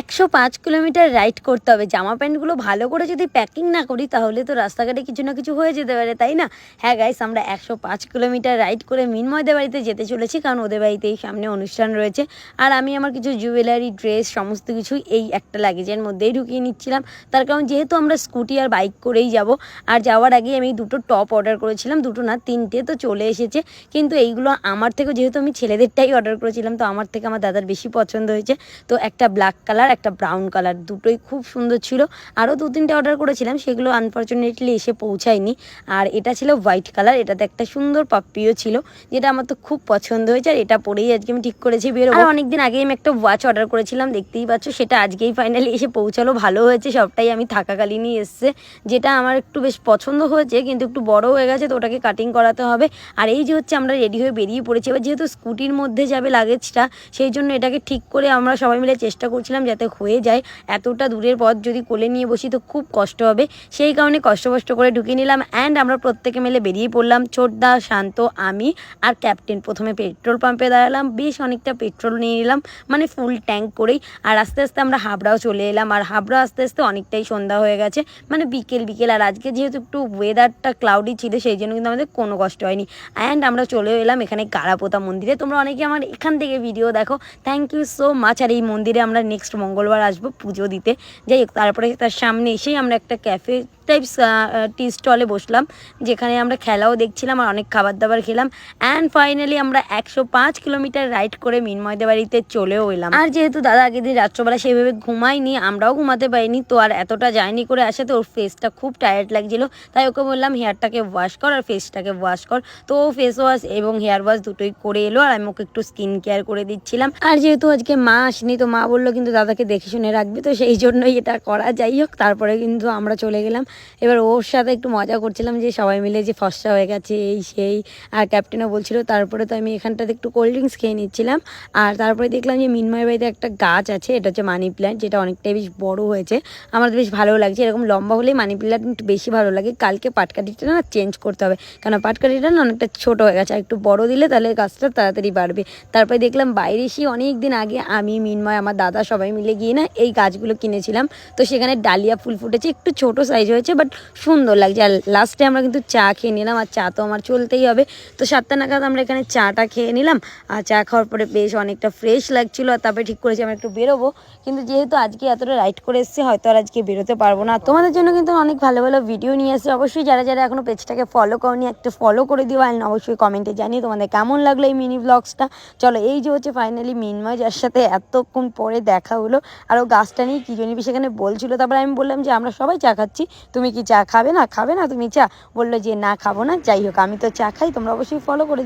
একশো পাঁচ kilometre ride করতে হবে। জামা প্যান্টগুলো ভালো করে যদি প্যাকিং না করি, তাহলে তো রাস্তাঘাটে কিছু না কিছু হয়ে যেতে পারে, তাই না? হ্যাঁ গাইস আমরা একশো পাঁচ কিলোমিটার রাইড করে মিনময়দের বাড়িতে যেতে চলেছি, কারণ ওদের বাড়িতেই সামনে অনুষ্ঠান রয়েছে। আর আমি আমার কিছু জুয়েলারি ড্রেস সমস্ত কিছুই এই একটা লাগেজের মধ্যেই ঢুকিয়ে নিচ্ছিলাম। তার কারণ যেহেতু আমরা স্কুটি আর বাইক করেই যাব, আর যাওয়ার আগে আমি দুটো টপ অর্ডার করেছিলাম, দুটো না তিনটে তো চলে এসেছে। কিন্তু এইগুলো আমার থেকে যেহেতু আমি ছেলেদেরটাই অর্ডার করেছিলাম, তো আমার থেকে আমার দাদার বেশি পছন্দ হয়েছে। তো একটা ব্ল্যাক কালার একটা ব্রাউন কালার, দুটোই খুব সুন্দর ছিল। আরও দু তিনটে অর্ডার করেছিলাম, সেগুলো আনফর্চুনেটলি এসে পৌঁছায়নি। আর এটা ছিল হোয়াইট কালার এটাতে একটা সুন্দর পাপ্পিও ছিল, যেটা আমার তো খুব পছন্দ হয়েছে, আর এটা পরেই আজকে আমি ঠিক করেছি বেরোবো। অনেকদিন আগেই আমি একটা ওয়াচ অর্ডার করেছিলাম, দেখতেই পাচ্ছ, সেটা আজকেই ফাইনালি এসে পৌঁছালো, ভালো হয়েছে, সবটাই আমি থাকাকালীনই এসছে। যেটা আমার একটু বেশ পছন্দ হয়েছে, কিন্তু একটু বড় হয়ে গেছে, তো ওটাকে কাটিং করাতে হবে। আর এই যে হচ্ছে আমরা রেডি হয়ে বেরিয়ে পড়েছি, এবার যেহেতু স্কুটির মধ্যে যাবে লাগেজটা সেই জন্য এটাকে ঠিক করে আমরা সবাই মিলে চেষ্টা করছিলাম যাতে হয়ে যায়। এতটা দূরের পথ যদি কোলে নিয়ে বসি তো খুব কষ্ট হবে। সেই কারণে কষ্ট কষ্ট করে ঢুকিয়ে নিলাম অ্যান্ড আমরা প্রত্যেকে মিলে বেরিয়ে পড়লাম। ছোটদা, শান্ত, আমি আর ক্যাপ্টেন প্রথমে পেট্রোল পাম্পে দাঁড়ালাম। বেশ অনেকটা পেট্রোল নিয়ে নিলাম। মানে ফুল ট্যাঙ্ক করেই। আর আস্তে আস্তে আমরা হাবড়াও চলে এলাম। আর হাবড়া আস্তে আস্তে অনেকটাই সন্ধ্যা হয়ে গেছে। মানে বিকেল বিকেল। আর আজকে যেহেতু একটু ওয়েদারটা ক্লাউডি ছিল, সেই জন্য কিন্তু আমাদের কোনো কষ্ট হয়নি। অ্যান্ড আমরা চলে এলাম এখানে গাড়াপোতা মন্দিরে। তোমরা অনেকে আমার এখান থেকে ভিডিও দেখো। থ্যাংক ইউ সো মাচ আর এই মন্দিরে আমরা নেক্সট মঙ্গলবার আসব পুজো দিতে। যাই তারপরে তার সামনে এসেই আমরা একটা ক্যাফে টাইপস টি স্টলে বসলাম, যেখানে আমরা খেলাও দেখছিলাম আর অনেক খাবার দাবার খেলাম। অ্যান্ড ফাইনালি আমরা একশো পাঁচ কিলোমিটার রাইড করে মিনময়দের বাড়িতে চলেও এলাম। আর যেহেতু দাদা আগের দিন রাত্রবেলা সেইভাবে ঘুমাইনি আমরাও ঘুমাতে পারিনি, তো আর এতটা জার্নি করে আসাতে ওর ফেসটা খুব টায়ার্ড লাগছিল। তাই ওকে বললাম হেয়ারটাকে ওয়াশ কর আর ফেসটাকে ওয়াশ কর। তো ও ফেস ওয়াশ এবং হেয়ার ওয়াশ দুটোই করে এলো আর আমি ওকে একটু স্কিন কেয়ার করে দিচ্ছিলাম। আর যেহেতু আজকে মা আসেনি, তো মা বলল, কিন্তু দাদাকে দেখে শুনে রাখবে। তো সেই জন্যই এটা করা, যাই হোক, তারপরে কিন্তু আমরা চলে গেলাম। এবার ওর সাথে একটু মজা করছিলাম যে সবাই মিলে যে ফসা হয়ে গেছে, এই সেই। আর ক্যাপ্টেনও বলছিল, তারপরে তো আমি এখানটাতে একটু কোল্ড ড্রিঙ্কস খেয়ে নিচ্ছিলাম। আর তারপরে দেখলাম যে মিনময় বাড়িতে একটা গাছ আছে, এটা হচ্ছে মানি প্ল্যান্ট যেটা অনেকটাই বেশ বড় হয়েছে। আমার বেশ ভালো লাগছে, এরকম লম্বা হলেই মানি প্ল্যান্ট একটু বেশি ভালো লাগে। কালকে পাটকাঠিটা না চেঞ্জ করতে হবে কারণ পাটকাঠিটা না অনেকটা ছোট হয়ে গেছে, আর একটু বড় দিলে তাহলে গাছটা তাড়াতাড়ি বাড়বে। তারপরে দেখলাম বাইরে এসে অনেক দিন আগে আমি, মিনময়, আমার দাদা সবাই মিলে গিয়ে না এই গাছগুলো কিনেছিলাম। তো সেখানে ডালিয়া ফুল ফুটেছে, একটু ছোট সাইজ হয়েছে বাট সুন্দর লাগছে। আর লাস্টে আমরা কিন্তু চা খেয়ে নিলাম, আর চা তো আমার চলতেই হবে। তো সাতটা নাগাদ আমরা এখানে চাটা খেয়ে নিলাম, আর চা খাওয়ার পরে বেশ অনেকটা ফ্রেশ লাগছিল, আর তারপরে ঠিক করেছি আমরা একটু বেরোবো। কিন্তু যেহেতু আজকে এতটা রাইড করে এসেছি, হয়তো আর আজকে বেরোতে পারব না। তোমাদের জন্য কিন্তু অনেক ভালো ভালো ভিডিও নিয়ে এসেছি। অবশ্যই যারা যারা এখনও পেজটাকে ফলো করনি, একটা ফলো করে দিও আর অবশ্যই কমেন্টে জানিয়ে তোমাদের কেমন লাগল এই মিনি ব্লগসটা চলো, এই যে হচ্ছে ফাইনালি মিনময়, যার সাথে এতক্ষণ পরে দেখা হলো, আর ও গাছটা নিয়ে কী জন্য সেখানে বলছিল, তারপরে আমি বললাম যে আমরা সবাই চা খাচ্ছি তুমি কি চা খাবে? না খাবে না তুমি চা। বলল যে, না, খাব না। যাই হোক, আমি তো চা খাই, তোমরা অবশ্যই ফলো করে